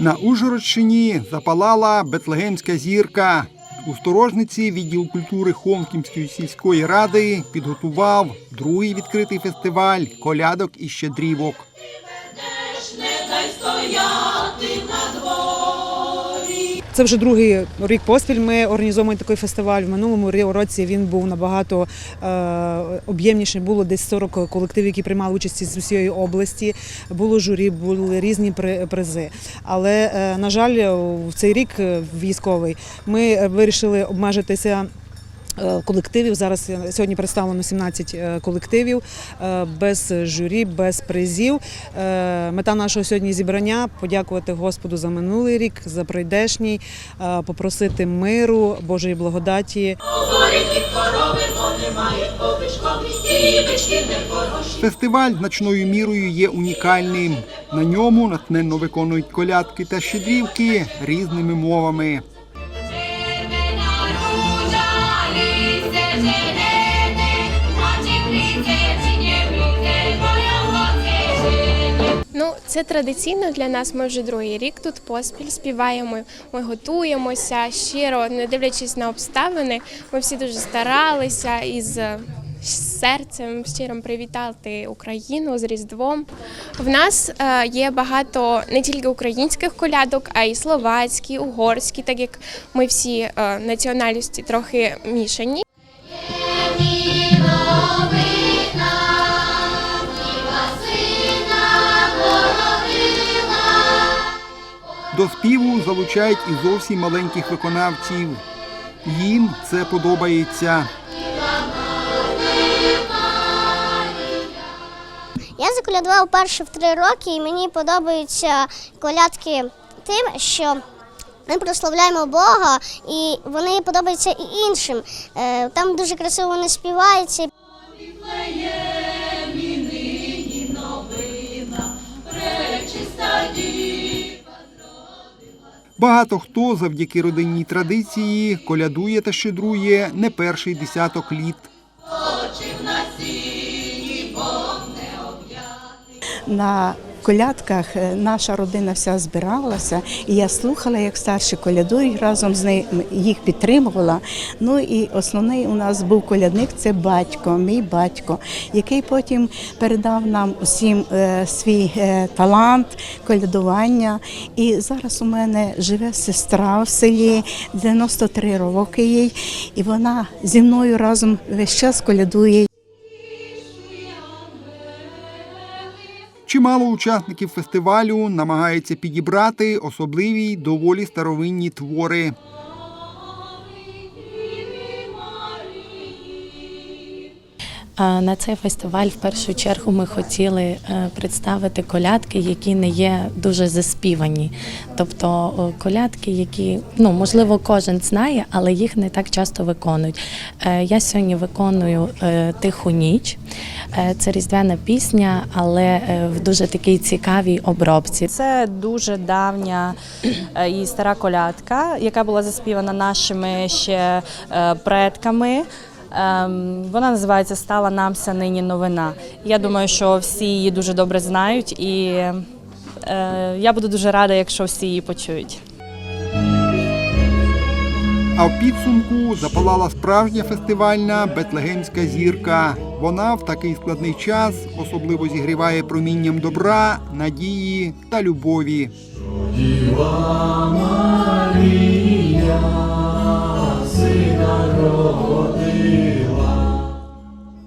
На Ужгородщині запалала Бетлегемська зірка. У сторожниці відділ культури Холмківської сільської ради підготував другий відкритий фестиваль колядок і щедрівок. Це вже другий рік поспіль. Ми організовуємо такий фестиваль. В минулому році він був набагато е, об'ємніший. Було десь 40 колективів, які приймали участь з усієї області. Було журі, були різні призи. Але е, на жаль, в цей рік е, військовий ми вирішили обмежитися. Е, Колективів зараз сьогодні представлено 17 е, колективів е, без журі, без призів. Мета нашого сьогодні зібрання подякувати Господу за минулий рік, за прийдешній, попросити миру, Божої благодаті. Фестиваль значною мірою є унікальним. На ньому натхненно виконують колядки та щедрівки різними мовами. Це традиційно для нас. Ми вже другий рік тут поспіль співаємо. Ми готуємося щиро, не дивлячись на обставини. Ми всі дуже старалися із серцем щирим привітати Україну з Різдвом. В нас е, є багато не тільки українських колядок, а й словацькі, угорські, так як ми всі е, національності трохи мішані. До співу залучають і зовсім маленьких виконавців. Їм це подобається. Я заколядував перше в три роки, і мені подобаються колядки тим, що ми прославляємо Бога, і вони подобаються і іншим. Е, Там дуже красиво вони співаються. Багато хто завдяки родинній традиції колядує та щедрує не перший десяток літ. Очі На колядках е, наша родина вся збиралася, і я слухала, як старші колядують разом з ними, їх підтримувала. Ну і основний у нас був колядник це батько, мій батько, який потім передав нам усім е, свій е, талант колядування. І зараз у мене живе сестра в селі, 93 роки їй, і вона зі мною разом весь час колядує. Чимало учасників фестивалю намагаються підібрати особливі доволі старовинні твори. На цей фестиваль в першу чергу ми хотіли е, представити колядки, які не є дуже заспівані. Тобто колядки, які ну можливо кожен знає, але їх не так часто виконують. Е, Я сьогодні виконую е, тиху ніч. Це різдвяна пісня, але в дуже такій цікавій обробці. Це дуже давня і стара колядка, яка була заспівана нашими ще предками. Ем, Вона називається Стала намся нині новина. Я думаю, що всі її дуже добре знають, і е, я буду дуже рада, якщо всі її почують. А в підсумку запалала справжня фестивальна Бетлегемська зірка. Вона в такий складний час особливо зігріває промінням добра, надії та любові. Діва